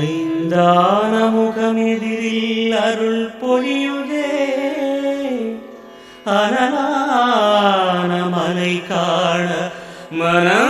ஐந்தான முகமெதிரில் அருள் பொழியுதே. அரணான மலை காண மனம்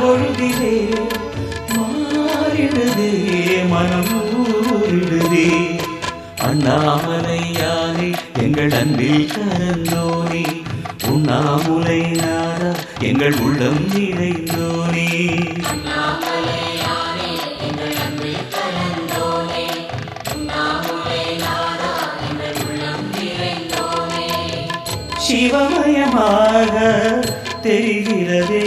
பொழுதிலே மாறிடுதே மனம் ஊறிடுதே. அண்ணாமலையானே எங்கள் அன்பில் கரந்தோனே உண்ணாமுலை நாரா எங்கள் உள்ளம் நிறைந்தோனே. சிவமயமாக தெரிகிறதே.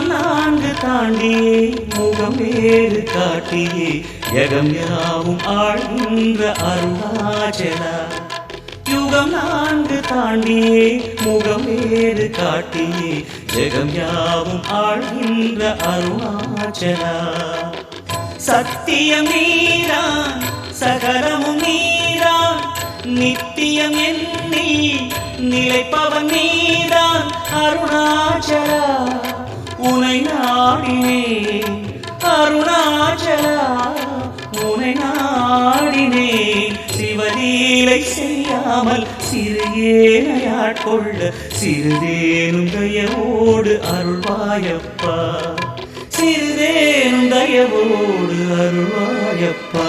யுகம் நான்கு தாண்டியே முகம் வேறு காட்டியே. யகம் யாவும் ஆழ்கின்ற அருணாச்சலா. யுகம் நான்கு தாண்டியே முகம் வேறு காட்டியே. ஜெகம் யாவும் ஆழ்கின்ற அருணாச்சலா. சத்தியம் நீரான் சகலமும் நீரான் நித்தியம் எண்ணி நிலைப்பவன் நீரான் அருணாச்சல. நாடினே அருணாச்சலா உனை நாடினே. சிவலீலை செய்யாமல் சிறியேனையாட்கொள்ள சிறிதேனும் தயவோடு அருள்வாயப்பா. சிறிதேனும் தயவோடு அருள்வாயப்பா.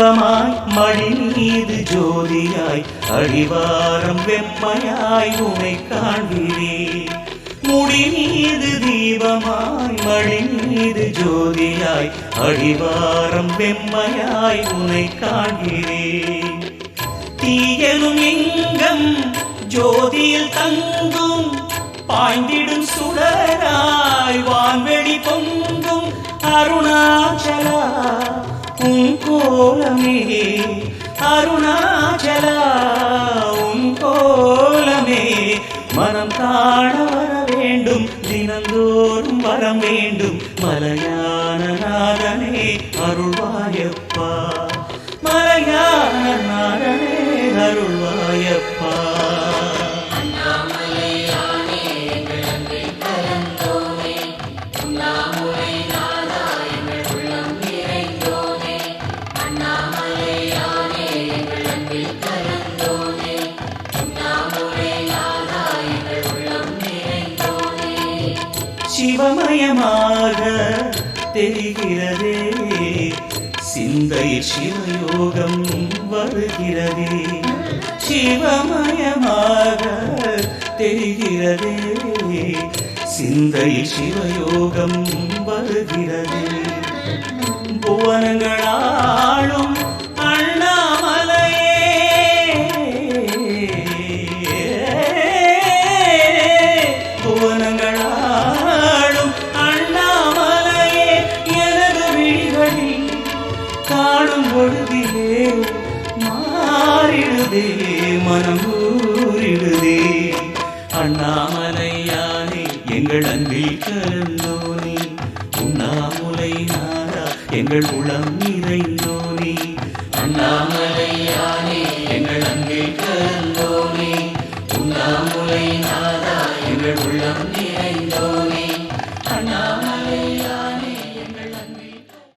தீபமாய் மடி மீது ஜோதியாய் அடிவாரம் வெம்மையாய் உமை காண்கிறே முடி மீது தீபமாய் மடி மீது ஜோதியாய் அடிவாரம் வெம்மையாய் உனை காண்கிறே தீயனும் எங்கம் ஜோதியில் தங்கும் பாய்ந்திடும் சுடராய் வான்வெளி பொங்கும் அருணாச்சலா கோலமே அருணாச்சலா உன் கோலமே. மனம் காண வர வேண்டும் தினந்தோறும் வர வேண்டும். மலையான நாதனே அருள்வாயப்பா சிவமயமாக தெரிகிறதே. சிந்தை சிவயோகம் வருகிறதே. சிவமயமாக தெரிகிறதே. சிந்தை சிவயோகம் வருகிறதே. புவனங்களாளும் மனம் ஊறிடுதே அண்ணாமலையானே எங்கள் அன்பில் கலந்தோனே. உண்ணாமுலை நாரா எங்கள் குளம் நிறைந்தோனே. அண்ணாமலை